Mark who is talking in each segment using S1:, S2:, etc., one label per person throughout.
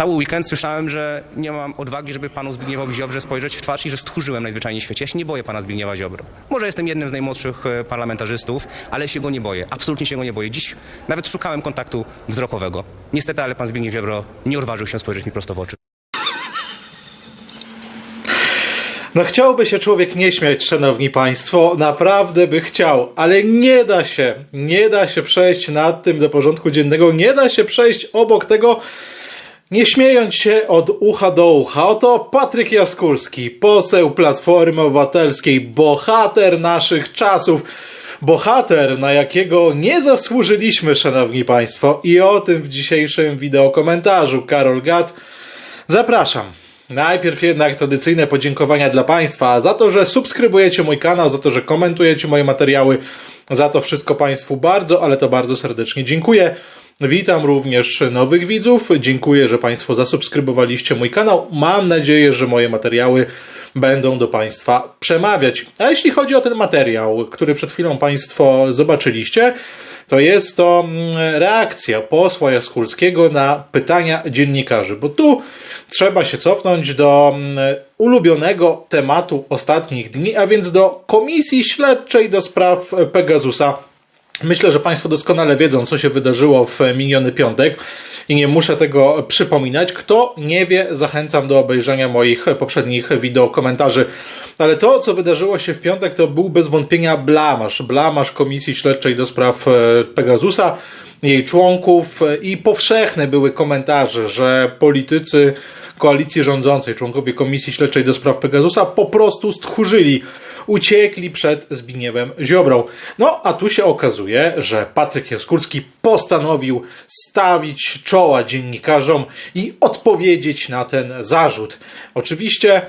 S1: cały weekend słyszałem, że nie mam odwagi, żeby panu Zbigniewowi Ziobrze spojrzeć w twarz i że stchórzyłem najzwyczajniej w świecie. Ja się nie boję pana Zbigniewa Ziobro. Może jestem jednym z najmłodszych e, parlamentarzystów, ale się go nie boję. Absolutnie się go nie boję. Dziś nawet szukałem kontaktu wzrokowego. Niestety, ale pan Zbigniew Ziobro nie odważył się spojrzeć mi prosto w oczy.
S2: No chciałby się człowiek nie śmiać, szanowni państwo, naprawdę by chciał, ale nie da się, nie da się przejść nad tym do porządku dziennego, nie da się przejść obok tego, nie śmiejąc się od ucha do ucha. Oto Patryk Jaskulski, poseł Platformy Obywatelskiej, bohater naszych czasów, bohater, na jakiego nie zasłużyliśmy, szanowni państwo, i o tym w dzisiejszym wideokomentarzu. Karol Gac, zapraszam. Najpierw jednak tradycyjne podziękowania dla Państwa za to, że subskrybujecie mój kanał, za to, że komentujecie moje materiały. Za to wszystko Państwu bardzo, ale to bardzo serdecznie dziękuję. Witam również nowych widzów. Dziękuję, że Państwo zasubskrybowaliście mój kanał. Mam nadzieję, że moje materiały będą do Państwa przemawiać. A jeśli chodzi o ten materiał, który przed chwilą Państwo zobaczyliście, to jest to mm, reakcja posła Jaskulskiego na pytania dziennikarzy, bo tu trzeba się cofnąć do mm, ulubionego tematu ostatnich dni, a więc do Komisji Śledczej do spraw Pegasusa. Myślę, że Państwo doskonale wiedzą, co się wydarzyło w miniony piątek i nie muszę tego przypominać. Kto nie wie, zachęcam do obejrzenia moich poprzednich wideo komentarzy. Ale to, co wydarzyło się w piątek, to był bez wątpienia blamasz. Blamasz Komisji Śledczej do spraw e, Pegasusa, jej członków e, i powszechne były komentarze, że politycy koalicji rządzącej, członkowie Komisji Śledczej do spraw Pegasusa po prostu stchórzyli uciekli przed Zbigniewem Ziobrą. No, a tu się okazuje, że Patryk Jaskulski postanowił stawić czoła dziennikarzom i odpowiedzieć na ten zarzut. Oczywiście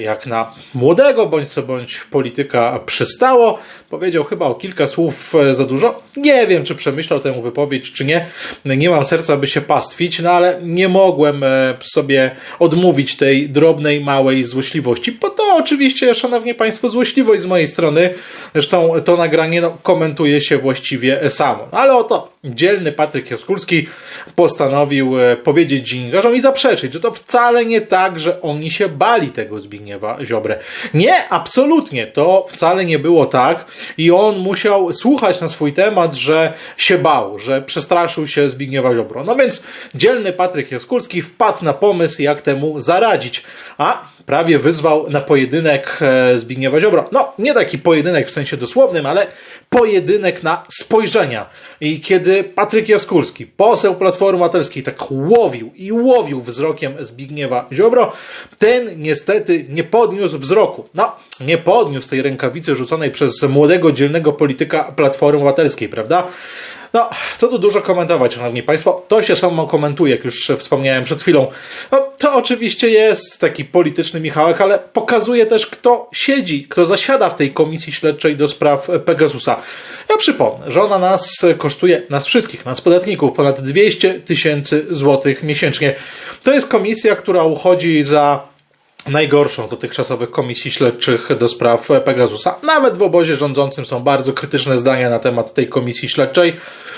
S2: jak na młodego bądź co bądź polityka przystało. Powiedział chyba o kilka słów e, za dużo. Nie wiem, czy przemyślał tę wypowiedź, czy nie. Nie mam serca, by się pastwić, no ale nie mogłem e, sobie odmówić tej drobnej, małej złośliwości. Bo to oczywiście, szanowni państwo, złośliwość z mojej strony. Zresztą to nagranie no, komentuje się właściwie samo. No, ale oto dzielny Patryk Jaskulski postanowił e, powiedzieć dziennikarzom i zaprzeczyć, że to wcale nie tak, że oni się bali tego Zbigniewa Ziobrę. Nie, absolutnie. To wcale nie było tak i on musiał słuchać na swój temat, że się bał, że przestraszył się Zbigniewa Ziobro. No więc dzielny Patryk Jaskulski wpadł na pomysł, jak temu zaradzić. A prawie wyzwał na pojedynek e, Zbigniewa Ziobro. No, nie taki pojedynek w sensie dosłownym, ale pojedynek na spojrzenia. I kiedy Patryk Jaskulski, poseł Platformy Obywatelskiej, tak łowił i łowił wzrokiem Zbigniewa Ziobro, ten niestety nie podniósł wzroku. No, nie podniósł tej rękawicy rzuconej przez młodego, dzielnego polityka Platformy Obywatelskiej, prawda? No, co tu dużo komentować, szanowni państwo. To się samo komentuje, jak już wspomniałem przed chwilą. No, to oczywiście jest taki polityczny Michałek, ale pokazuje też, kto siedzi, kto zasiada w tej komisji śledczej do spraw Pegasusa. Ja przypomnę, że ona nas kosztuje, nas wszystkich, nas podatników, ponad 200 tysięcy złotych miesięcznie. To jest komisja, która uchodzi za najgorszą dotychczasowych komisji śledczych do spraw Pegasusa. Nawet w obozie rządzącym są bardzo krytyczne zdania na temat tej komisji śledczej,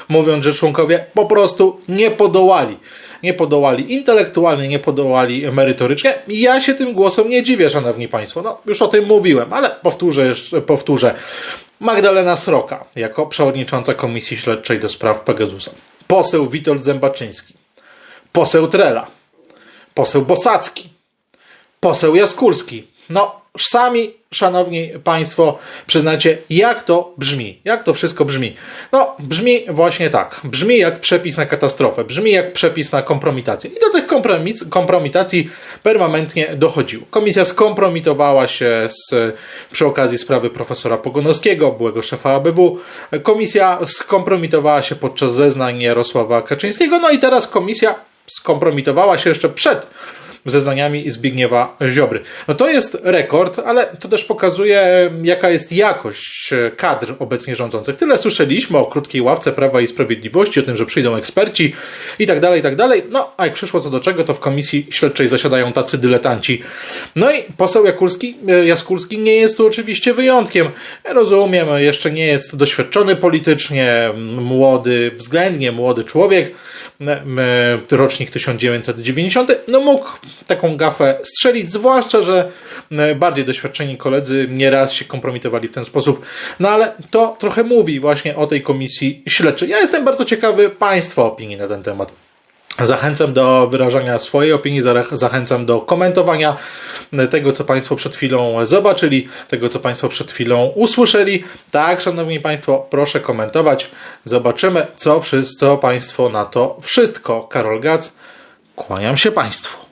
S2: mówiąc, że członkowie po prostu nie podołali. Nie podołali intelektualnie, nie podołali merytorycznie. Ja się tym głosom nie dziwię, szanowni państwo. No, już o tym mówiłem, ale powtórzę jeszcze, powtórzę. Magdalena Sroka, jako przewodnicząca komisji śledczej do spraw Pegasusa. Poseł Witold Zębaczyński. Poseł Trela. Poseł Bosacki poseł Jaskulski. No, sami, szanowni państwo, przyznacie, jak to brzmi. Jak to wszystko brzmi. No, brzmi właśnie tak. Brzmi jak przepis na katastrofę. Brzmi jak przepis na kompromitację. I do tych kompromis- kompromitacji permanentnie dochodziło. Komisja skompromitowała się z, przy okazji sprawy profesora Pogonowskiego, byłego szefa ABW. Komisja skompromitowała się podczas zeznań Jarosława Kaczyńskiego. No i teraz komisja skompromitowała się jeszcze przed zeznaniami Zbigniewa Ziobry. No to jest rekord, ale to też pokazuje, jaka jest jakość e, kadr obecnie rządzących. Tyle słyszeliśmy o krótkiej ławce Prawa i Sprawiedliwości, o tym, że przyjdą eksperci i tak dalej, i tak dalej. No, a jak przyszło co do czego, to w komisji śledczej zasiadają tacy dyletanci. No i poseł Jakulski, e, Jaskulski nie jest tu oczywiście wyjątkiem. Rozumiem, jeszcze nie jest doświadczony politycznie, młody, względnie młody człowiek, m, m, rocznik 1990, no mógł taką gafę strzelić, zwłaszcza, że m, bardziej doświadczeni koledzy nieraz się kompromitowali w ten sposób. No ale to trochę mówi właśnie o tej komisji śledczej. Ja jestem bardzo ciekawy Państwa opinii na ten temat. Zachęcam do wyrażania swojej opinii, zachęcam do komentowania tego, co Państwo przed chwilą zobaczyli, tego, co Państwo przed chwilą usłyszeli. Tak, Szanowni Państwo, proszę komentować. Zobaczymy, co, wszyscy, co Państwo na to wszystko. Karol Gac, kłaniam się Państwu.